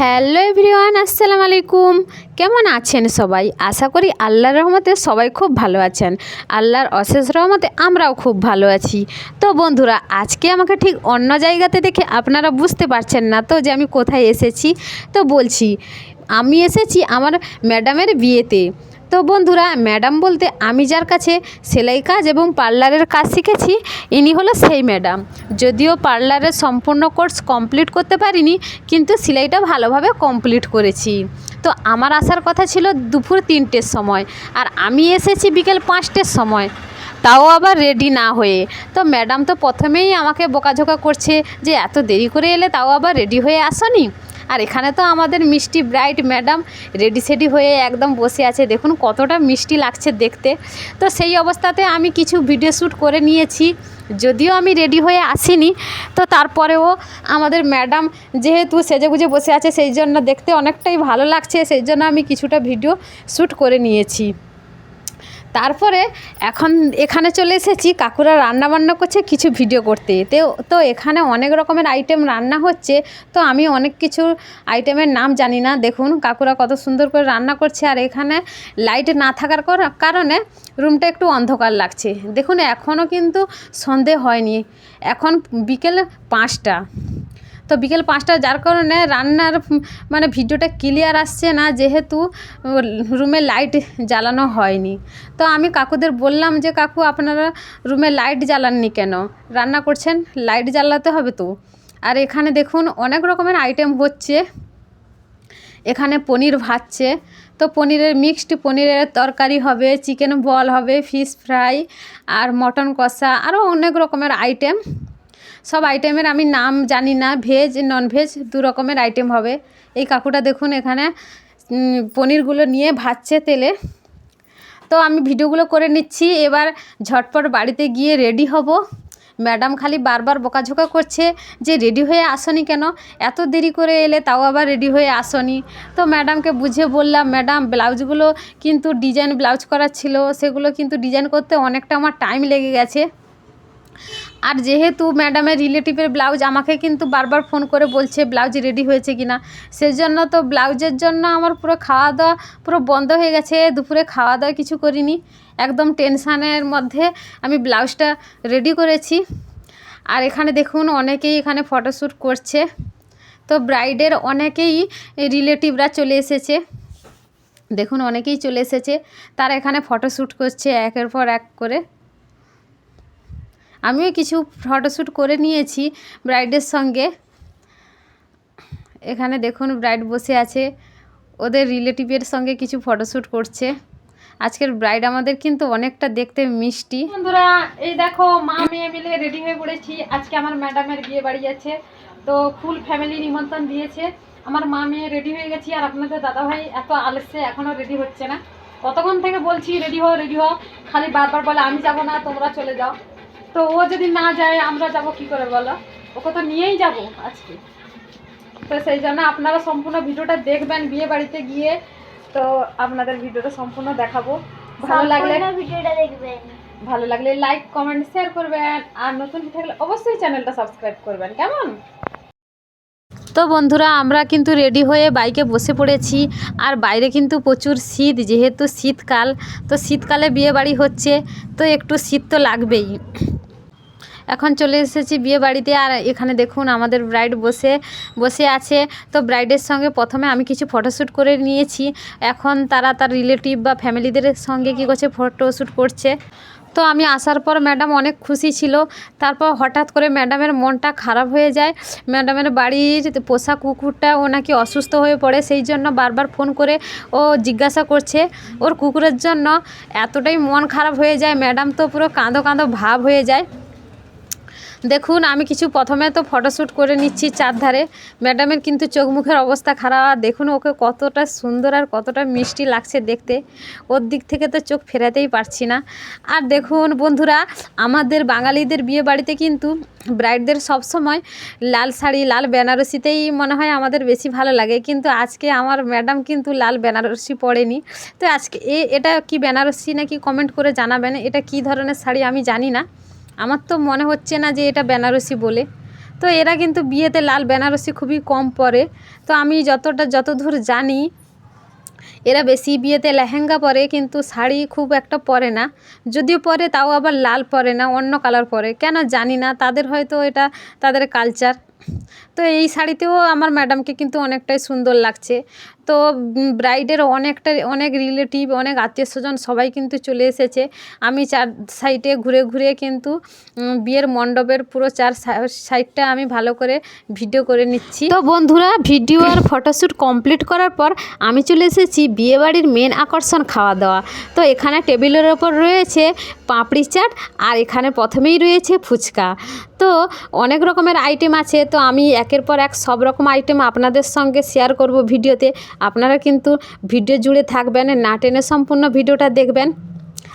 Hello everyone, আসসালামু আলাইকুম। কেমন আছেন সবাই? আশা করি আল্লাহর রহমতে সবাই খুব ভালো আছেন। আল্লাহর অশেষ রহমতে আমরাও খুব ভালো আছি। তো বন্ধুরা, আজকে আমাকে ঠিক অন্য জায়গাতে দেখে আপনারা বুঝতে পারছেন না তো যে আমি কোথায় এসেছি। তো বলছি, আমি এসেছি আমার ম্যাডামের বিয়েতে। তো বন্ধুরা, ম্যাডাম বলতে আমি যার কাছে সেলাই কাজ এবং পার্লারের কাজ শিখেছি, ইনি হলো সেই ম্যাডাম। যদিও পার্লারের সম্পূর্ণ কোর্স কমপ্লিট করতে পারিনি, কিন্তু সেলাইটা ভালোভাবে কমপ্লিট করেছি। তো আমার আসার কথা ছিল দুপুর তিনটের সময়, আর আমি এসেছি বিকেল পাঁচটের সময়। তাও আবার রেডি না হয়ে। তো ম্যাডাম তো প্রথমেই আমাকে বোকাঝোকা করছে যে, এত দেরি করে এলে তাও আবার রেডি হয়ে আসনি? আর এখানে তো আমাদের মিষ্টি ব্রাইট ম্যাডাম রেডি সেডি হয়ে একদম বসে আছে। দেখুন কতটা মিষ্টি লাগছে দেখতে। তো সেই অবস্থাতে আমি কিছু ভিডিও শ্যুট করে নিয়েছি। যদিও আমি রেডি হয়ে আসিনি, তো তারপরেও আমাদের ম্যাডাম যেহেতু সেজেগুজে বসে আছে, সেই জন্য দেখতে অনেকটাই ভালো লাগছে। সেই জন্য আমি কিছুটা ভিডিও শ্যুট করে নিয়েছি। তারপরে এখন এখানে চলে এসেছি, কাকুরা রান্না বান্না করছে, কিছু ভিডিও করতে। তো তো এখানে অনেক রকমের আইটেম রান্না হচ্ছে, তো আমি অনেক কিছু আইটেমের নাম জানি না। দেখুন, কাকুরা কত সুন্দর করে রান্না করছে, আর এখানে লাইট না থাকার কারণে রুমটা একটু অন্ধকার লাগছে। দেখুন এখনও কিন্তু সন্ধে হয়নি। এখন বিকেল পাঁচটা। তো বিকেল পাঁচটা, যার কারণে রান্নার মানে ভিডিওটা ক্লিয়ার আসছে না, যেহেতু রুমে লাইট জ্বালানো হয়নি। তো আমি কাকুদের বললাম যে, কাকু, আপনারা রুমে লাইট জ্বালাননি কেন? রান্না করছেন, লাইট জ্বালাতে হবে তো? আর এখানে দেখুন, অনেক রকমের আইটেম হচ্ছে। এখানে পনির ভাজছে। তো পনিরের মিক্সড পনিরের তরকারি হবে, চিকেন বল হবে, ফিশ ফ্রাই, আর মটন কষা, আরও অনেক রকমের আইটেম। সব আইটেমের আমি নাম জানি না ভেজ নন ভেজ দু রকমের আইটেম হবে। এই কাকুটা দেখুন এখানে পনিরগুলো নিয়ে ভাজছে তেলে। তো আমি ভিডিওগুলো করে নিচ্ছি, এবার ঝটপট বাড়িতে গিয়ে রেডি হব। ম্যাডাম খালি বারবার বকাঝোকা করছে যে রেডি হয়ে আসনি কেন? এত দেরি করে এলে তাও আবার রেডি হয়ে আসনি। তো ম্যাডামকে বুঝিয়ে বললাম, ম্যাডাম, ব্লাউজগুলো কিন্তু ডিজাইন ব্লাউজ করার ছিল, সেগুলো কিন্তু ডিজাইন করতে অনেকটা আমার টাইম লেগে গেছে। আর যেহেতু ম্যাডামের রিলেটিভের ব্লাউজ আমাকে কিন্তু বারবার ফোন করে বলছে, ব্লাউজ রেডি হয়েছে কি না সেজন্য তো ব্লাউজের জন্য আমার পুরো খাওয়া দাওয়া পুরো বন্ধ হয়ে গেছে, দুপুরে খাওয়া দাওয়া কিছু করিনি। একদম টেনশানের মধ্যে আমি ব্লাউজটা রেডি করেছি। আর এখানে দেখুন অনেকেই এখানে ফটোশ্যুট করছে। তো ব্রাইডের অনেকেই রিলেটিভরা চলে এসেছে। দেখুন অনেকেই চলে এসেছে, তারা এখানে ফটোশ্যুট করছে একের পর এক করে। আমিও কিছু ফটোশ্যুট করে নিয়েছি ব্রাইডের সঙ্গে। এখানে দেখুন ব্রাইড বসে আছে, ওদের রিলেটিভের সঙ্গে কিছু ফটোশ্যুট করছে। আজকের ব্রাইড আমাদের কিন্তু অনেকটা দেখতে মিষ্টি। বন্ধুরা, এই দেখো, মা মেয়ে মিলে রেডি হয়ে পড়েছি। আজকে আমার ম্যাডামের বিয়ে বাড়ি আছে, তো ফুল ফ্যামিলি নিমন্ত্রণ দিয়েছে। আমার মা মেয়ে রেডি হয়ে গেছি, আর আপনাদের দাদাভাই এত আলসে এখনও রেডি হচ্ছে না। কতক্ষণ থেকে বলছি রেডি হও রেডি হও। খালি বারবার বলে, আমি যাব না, তোমরা চলে যাও। তো ও যদি না যায় আমরা যাব কি করে বলো? ওকে তো নিয়েই যাব আজকে। তো সেই জন্য আপনারা সম্পূর্ণ ভিডিওটা দেখবেন বিয়ে বাড়িতে গিয়ে। তো আপনাদের ভিডিওটা সম্পূর্ণ দেখাবো। ভালো লাগলে ভিডিওটা দেখবেন। ভালো লাগলে লাইক কমেন্ট শেয়ার করবেন। আর নতুন থাকলে অবশ্যই চ্যানেলটা সাবস্ক্রাইব করবেন। কেমন? তো বন্ধুরা আমরা কিন্তু রেডি হয়ে বাইকে বসে পড়েছি। আর বাইরে কিন্তু প্রচুর শীত যেহেতু শীতকাল তো শীতকালে বিয়ে বাড়ি হচ্ছে। তো একটু শীত তো লাগবেই। এখন চলে এসেছি বিয়ে বাড়িতে। আর এখানে দেখুন, আমাদের ব্রাইড বসে বসে আছে। তো ব্রাইডের সঙ্গে প্রথমে আমি কিছু ফটোশ্যুট করে নিয়েছি। এখন তারা তার রিলেটিভ বা ফ্যামিলিদের সঙ্গে কী করছে ফটোশ্যুট করছে। তো আমি আসার পর ম্যাডাম অনেক খুশি ছিল। তারপর হঠাৎ করে ম্যাডামের মনটা খারাপ হয়ে যায়। ম্যাডামের বাড়ির পোষা কুকুরটা ও নাকি অসুস্থ হয়ে পড়ে। সেই জন্য বারবার ফোন করে ও জিজ্ঞাসা করছে ওর কুকুরের জন্য। এতটাই মন খারাপ হয়ে যায়। ম্যাডাম তো পুরো কাঁদো কাঁদো ভাব হয়ে যায়। দেখুন, আমি কিছু প্রথমে তো ফটোশ্যুট করে নিচ্ছি চারধারে। ম্যাডামের কিন্তু চোখ মুখের অবস্থা খারাপ। দেখুন, ওকে কতটা সুন্দর আর কতটা মিষ্টি লাগছে দেখতে। ওর দিক থেকে তো চোখ ফেরাতেই পারছি না। আর দেখুন বন্ধুরা, আমাদের বাঙালিদের বিয়ে বাড়িতে কিন্তু ব্রাইডদের সবসময় লাল শাড়ি, লাল বেনারসিতেই মনে হয় আমাদের বেশি ভালো লাগে। কিন্তু আজকে আমার ম্যাডাম কিন্তু লাল বেনারসি পরেনি। তো আজকে এ, এটা কি বেনারসি নাকি কমেন্ট করে জানাবেন? এটা কি ধরনের শাড়ি আমি জানি না। আমার তো মনে হচ্ছে না যে এটা বেনারসি বলে। তো এরা কিন্তু বিয়েতে লাল বেনারসি খুবই কম পরে। তো আমি যতটা, যতদূর জানি, এরা বেশি বিয়েতে লেহেঙ্গা পরে, কিন্তু শাড়ি খুব একটা পরে না। যদিও পরে, তাও আবার লাল পরে না, অন্য কালার পরে। কেন জানি না, তাদের হয়তো এটা তাদের কালচার তো এই শাড়িতেও আমার ম্যাডামকে কিন্তু অনেকটাই সুন্দর লাগছে। তো ব্রাইডের অনেকটা, অনেক রিলেটিভ, অনেক আত্মীয় স্বজন সবাই কিন্তু চলে এসেছে। আমি চার সাইডে ঘুরে ঘুরে কিন্তু বিয়ের মণ্ডপের পুরো চার সাইডটা আমি ভালো করে ভিডিও করে নিচ্ছি। তো বন্ধুরা, ভিডিও আর ফটোশ্যুট কমপ্লিট করার পর আমি চলে এসেছি বিয়েবাড়ির মেন আকর্ষণ খাওয়া দাওয়া। তো এখানে টেবিলের ওপর রয়েছে পাপড়ি চাট আর এখানে প্রথমেই রয়েছে ফুচকা। তো অনেক রকমের আইটেম আছে, তো আমি একের পর এক সব রকম আইটেম আপনাদের সঙ্গে শেয়ার করব ভিডিওতে। আপনারা কিন্তু ভিডিও জুড়ে থাকবেন, না টেনে সম্পূর্ণ ভিডিওটা দেখবেন।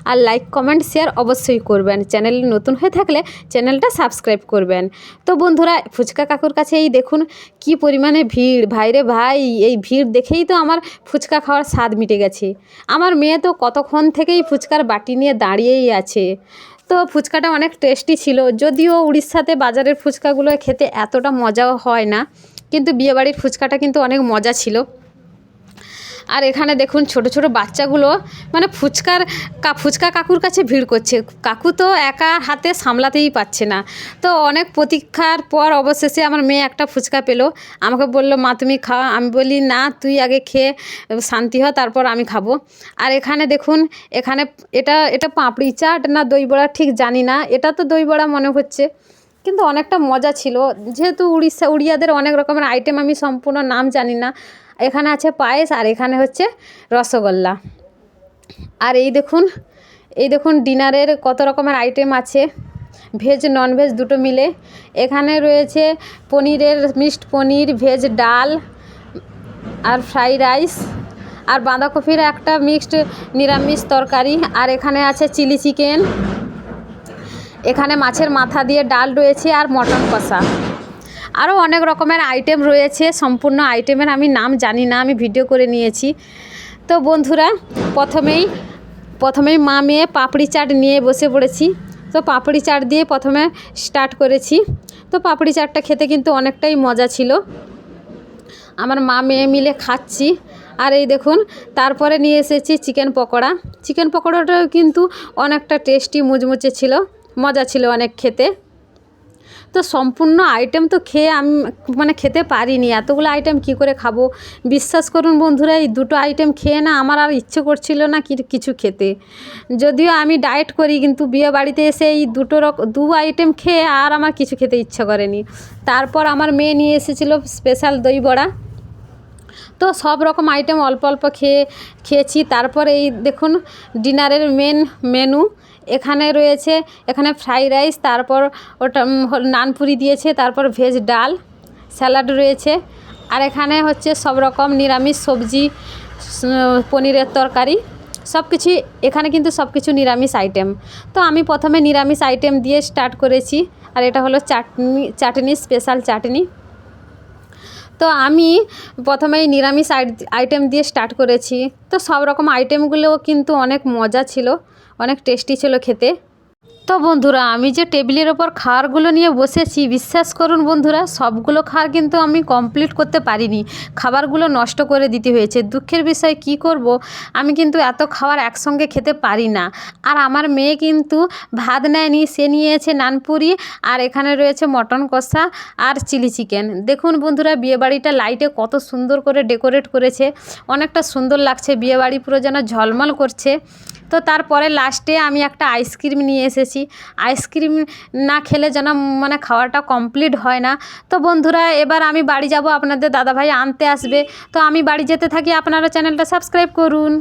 আর লাইক কমেন্ট শেয়ার অবশ্যই করবেন। চ্যানেল নতুন হয়ে থাকলে চ্যানেলটা সাবস্ক্রাইব করবেন। তো বন্ধুরা, ফুচকা কাকুর কাছে এই দেখুন কি পরিমাণে ভিড়। ভাইরে ভাই, এই ভিড় দেখেই তো আমার ফুচকা খাওয়ার স্বাদ মিটে গেছে। আমার মেয়ে তো কতক্ষণ থেকেই ফুচকার বাটি নিয়ে দাঁড়িয়েই আছে। তো ফুচকাটা অনেক টেস্টি ছিল। যদিও উড়িষ্যাতে বাজারের ফুচকাগুলো খেতে এতটা মজাও হয় না, কিন্তু বিয়েবাড়ির ফুচকাটা কিন্তু অনেক মজা ছিল। আর এখানে দেখুন ছোট ছোট বাচ্চাগুলো মানে ফুচকার ফুচকা কাকুর কাছে ভিড় করছে। কাকু তো একা হাতে সামলাতেই পারছে না। তো অনেক প্রতীক্ষার পর অবশেষে আমার মেয়ে একটা ফুচকা পেল। আমাকে বলল, মা, তুমি খাওয়া আমি বলি, না, তুই আগে খেয়ে শান্তি হ, তারপর আমি খাব। আর এখানে দেখুন, এখানে এটা এটা পাঁপড়ি চাট না দই বড়া ঠিক জানি না। এটা তো দই বড়া মনে হচ্ছে। কিন্তু অনেকটা মজা ছিল। যেহেতু উড়িষ্যা, উড়িয়াদের অনেক রকমের আইটেম আমি সম্পূর্ণ নাম জানি না। এখানে আছে পায়েস আর এখানে হচ্ছে রসগোল্লা। আর এই দেখুন এই দেখুন ডিনারের কত রকমের আইটেম আছে। ভেজ ননভেজ দুটো মিলে। এখানে রয়েছে পনিরের মিক্সড পনির ভেজ ডাল আর ফ্রাই রাইস আর বাঁধাকপির একটা মিক্সড নিরামিষ তরকারি। আর এখানে আছে চিলি চিকেন এখানে মাছের মাথা দিয়ে ডাল রয়েছে আর মটন কষা। আরও অনেক রকমের আইটেম রয়েছে, সম্পূর্ণ আইটেমের আমি নাম জানি না, আমি ভিডিও করে নিয়েছি। তো বন্ধুরা, প্রথমেই প্রথমেই মা মেয়ে পাপড়ি চাট নিয়ে বসে পড়েছি। তো পাপড়ি চাট দিয়ে প্রথমে স্টার্ট করেছি। তো পাপড়ি চাটটা খেতে কিন্তু অনেকটাই মজা ছিল। আমার মা মেয়ে মিলে খাচ্ছি। আর এই দেখুন, তারপরে নিয়ে এসেছি চিকেন পকোড়া। চিকেন পকোড়াটাও কিন্তু অনেকটা টেস্টি মুচমুচে ছিল। মজা ছিল অনেক খেতে। তো সম্পূর্ণ আইটেম তো খেয়ে আমি মানে খেতে পারিনি। এতগুলো আইটেম কি করে খাব? বিশ্বাস করুন বন্ধুরা, এই দুটো আইটেম খেয়ে না আমার আর ইচ্ছে করছিল না কি, কিছু খেতে। যদিও আমি ডায়েট করি, কিন্তু বিয়ে বাড়িতে এসে এই দুটো রক, দু আইটেম খেয়ে আর আমার কিছু খেতে ইচ্ছে করেনি। তারপর আমার মেয়ে নিয়ে এসেছিল স্পেশাল দই বড়া। তো সব রকম আইটেম অল্প অল্প খেয়ে, খেয়েছি। তারপর এই দেখুন ডিনারের মেন মেনু এখানে রয়েছে, এখানে ফ্রাই রাইস তারপর ওটা নানপুরি দিয়েছে, তারপর ভেজ ডাল স্যালাড রয়েছে, আর এখানে হচ্ছে সব রকম নিরামিষ সবজি পনিরের তরকারি সব কিছু এখানে কিন্তু সব কিছু নিরামিষ আইটেম তো আমি প্রথমে নিরামিষ আইটেম দিয়ে স্টার্ট করেছি, আর এটা হলো চাটনি চাটনি স্পেশাল চাটনি। তো আমি প্রথমেই নিরামিষ আইটেম দিয়ে স্টার্ট করেছি। তো সব রকম আইটেমগুলোও কিন্তু অনেক মজা ছিল। অনেক টেস্টি ছিল খেতে। তো বন্ধুরা, আমি যে টেবিলের ওপর খাবারগুলো নিয়ে বসেছি, বিশ্বাস করুন বন্ধুরা, সবগুলো খাবার কিন্তু আমি কমপ্লিট করতে পারিনি। খাবারগুলো নষ্ট করে দিতে হয়েছে। দুঃখের বিষয়, কি করব? আমি কিন্তু এত খাবার একসঙ্গে খেতে পারি না। আর আমার মেয়ে কিন্তু ভাত নেয়নি, সে নিয়েছে নানপুরি আর এখানে রয়েছে মটন কষা আর চিলি চিকেন। দেখুন বন্ধুরা, বিয়েবাড়িটা লাইটে কত সুন্দর করে ডেকোরেট করেছে। অনেকটা সুন্দর লাগছে, বিয়েবাড়ি পুরো যেন ঝলমল করছে। তো তারপরে লাস্টে আমি একটা আইসক্রিম নিয়ে এসেছি। আইসক্রিম না খেলে যেন মানে খাওয়াটা কমপ্লিট হয় না। তো বন্ধুরা, এবার আমি বাড়ি যাব, আপনাদের দাদাভাই আনতে আসবে। তো আমি বাড়ি যেতে থাকি, আপনারা চ্যানেলটা সাবস্ক্রাইব করুন।